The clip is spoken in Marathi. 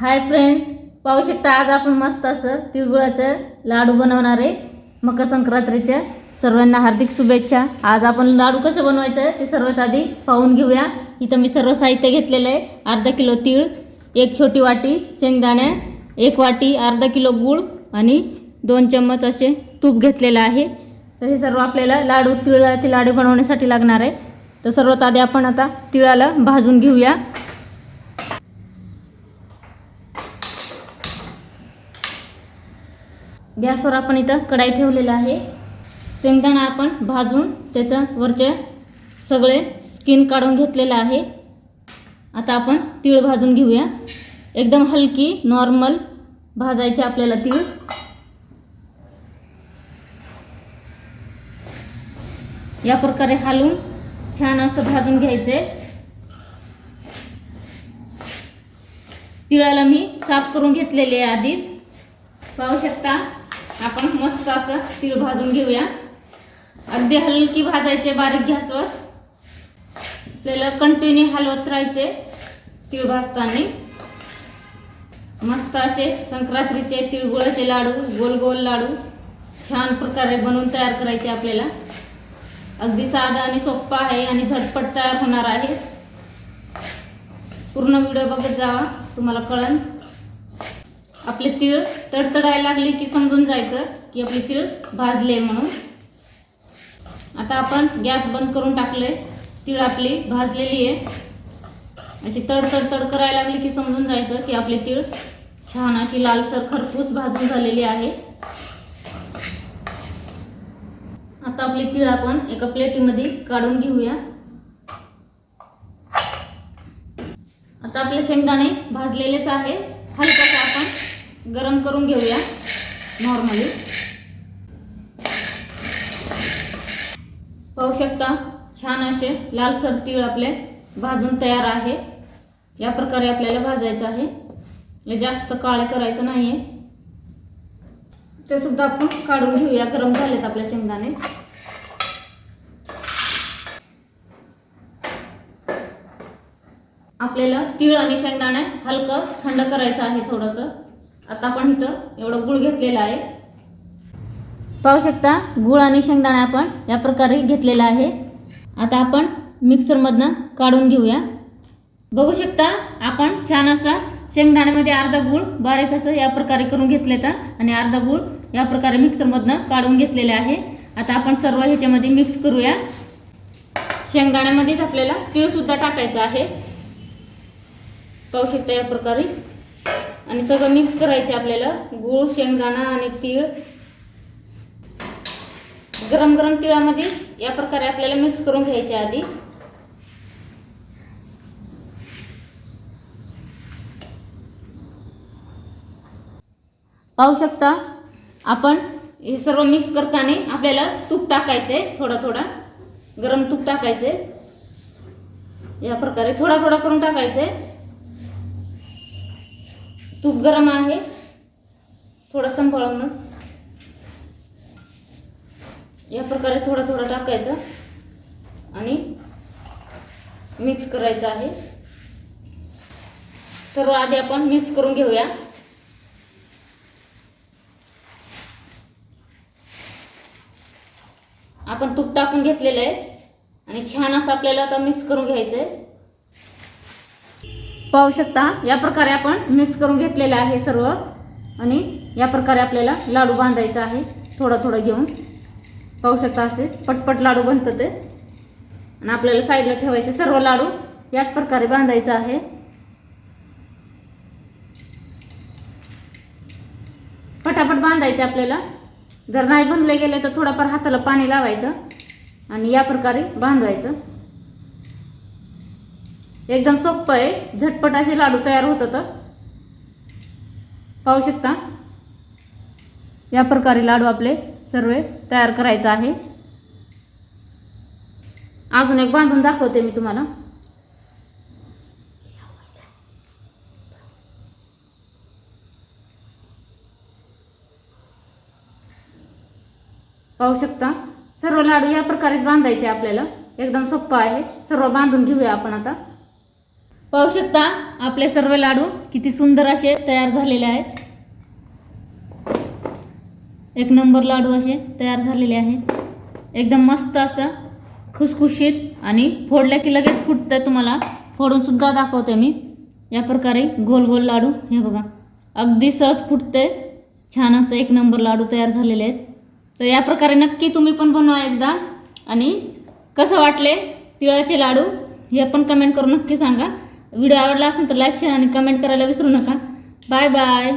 हाय फ्रेंड्स पाहू शकता आज आपण मस्त असं तिळगुळाचं लाडू बनवणार आहे. मकर संक्रांतीच्या सर्वांना हार्दिक शुभेच्छा. आज आपण लाडू कसं बनवायचं ते सर्वात आधी पाहून घेऊया. इथं मी सर्व साहित्य घेतलेलं आहे. अर्धा किलो तीळ एक छोटी वाटी शेंगदाण्या एक वाटी अर्धा किलो गूळ आणि दोन चम्मच असे तूप घेतलेलं आहे. तर हे सर्व आपल्याला लाडू तिळाचे लाडू बनवण्यासाठी लागणार आहे. तर सर्वात आधी आपण आता तिळाला भाजून घेऊया. गॅसवर आपण इथं कढाई ठेवलेला आहे. शेंगदाणा आपण भाजून त्याचं वरचे सगळे स्किन काढून घेतलेलं आहे. आता आपण तीळ भाजून घेऊया. एकदम हलकी नॉर्मल भाजायची आपल्याला तीळ. या प्रकारे हालून छान असं भाजून घ्यायचे. तिळाला मी साफ करून घेतलेले आहे आधीच. पाहू शकता? आपण मस्त असं तीळ भाजून घेऊया. अगदी हलकी भाजायचे बारीक गॅसवर. आपल्याला कंटिन्यू हलवत राहायचे तीळ भाजताना. मस्त असे संक्रांतीचे तिळगुळाचे लाडू गोल गोल लाडू छान प्रकारे बनवून तयार करायचे आपल्याला. अगदी साधा आणि सोप्पा आहे आणि झटपट तयार होणार आहे. पूर्ण व्हिडिओ बघत जावा तुम्हाला कळन. आपले तीळ तडतडायला लागले की समजून जायचं की आपले तिळ भाजले म्हणून. आता आपण गॅस बंद करून टाकले. तीळ आपली भाजलेली आहे. अशी तडतड तड करायला लागली की समजून जायचं की आपले तीळ छान अशी लालसर खरपूस भाजून झालेली आहे. आता आपली तीळ आपण एका प्लेटीमध्ये काढून घेऊया. आता आपले शेंगदाणे भाजलेलेच आहे. हलकासा आपण गरम करून घेऊया नॉर्मली पाहू शकता छान असे लालसर तीळ आपले भाजून तयार आहे. या प्रकारे आपल्याला भाजायचं आहे. जास्त काळे करायचं नाहीये. ते सुद्धा आपण काढून घेऊया गरम झालेत आपल्या शेंगदाणे. आपल्याला तीळ आणि शेंगदाणे हलकं थंड करायचं आहे थोडंसं. आता आपण इथं एवढं गुळ घेतलेलं आहे. पाहू शकता गुळ आणि शेंगदाणा आपण या प्रकारे घेतलेला आहे. आता आपण मिक्सरमधनं काढून घेऊया. बघू शकता आपण छान असा शेंगदाण्यामध्ये अर्धा गुळ बारीक असं या प्रकारे करून घेतले तर आणि अर्धा गुळ या प्रकारे मिक्सरमधनं काढून घेतलेले आहे. आता आपण सर्व ह्याच्यामध्ये मिक्स करूया. शेंगदाण्यामध्येच आपल्याला तीळसुद्धा टाकायचं आहे. पाहू शकता या प्रकारे. आणि सगळं मिक्स करायचे आपल्याला. गूळ शेंगदाणा आणि तीळ. गरम गरम तिळामध्ये या प्रकारे आपल्याला मिक्स करून घ्यायचे आधी. पाहू शकता आपण हे सर्व मिक्स करताना आपल्याला तूप टाकायचंय थोडा थोडा. गरम तूप टाकायचे या प्रकारे थोडा थोडा करून टाकायचंय. तूप गरम आहे. थोडं सांभाळून या प्रकारे थोडं थोडं टाकायचं. आणि मिक्स करायचं आहे. सर्व आधी आपण मिक्स करून घेऊया. आपण तूप टाकून घेतलेलं आहे. आणि छान असं आपल्याला आता मिक्स करून घ्यायचं आहे पाहू शकता या प्रकारे आपण मिक्स करून घेतलेलं आहे सर्व. आणि या प्रकारे आपल्याला लाडू बांधायचा आहे. थोडं थोडं घेऊन. पाहू शकता असे पटपट लाडू बनतं ते. आणि आपल्याला साईडला ठेवायचे सर्व लाडू. याच प्रकारे बांधायचं आहे. पटापट बांधायचे आपल्याला. जर नाही बांधले गेले तर थोडाफार हाताला पाणी लावायचं. आणि या प्रकारे बांधायचं. एकदम सोपं आहे. झटपट असे लाडू तयार होतं तर पाहू शकता? या प्रकारे लाडू आपले सर्व तयार करायचं आहे. अजून एक बांधून दाखवते मी तुम्हाला. पाहू शकता? सर्व लाडू या प्रकारेच बांधायचे आपल्याला. एकदम सोपं आहे. सर्व बांधून घेऊया आपण आता. पाहू शकता आपले सर्व लाडू किती सुंदर असे तयार झालेले आहेत. एक नंबर लाडू असे तयार झालेले आहेत. एकदम मस्त असं खुसखुशीत आणि फोडल्या की लगेच फुटतं तुम्हाला. फोडून सुद्धा दाखवते मी. या प्रकारे गोल गोल लाडू हे बघा. अगदी सहज फुटते छान असं एक नंबर लाडू तयार झालेले आहेत. तर या प्रकारे नक्की तुम्ही पण बनवा एकदा. आणि कसं वाटले तिळाचे लाडू हे पण कमेंट करून नक्की सांगा. व्हिडिओ आवडला असेल तर लाईक शेअर आणि कमेंट करायला विसरू नका. Bye bye.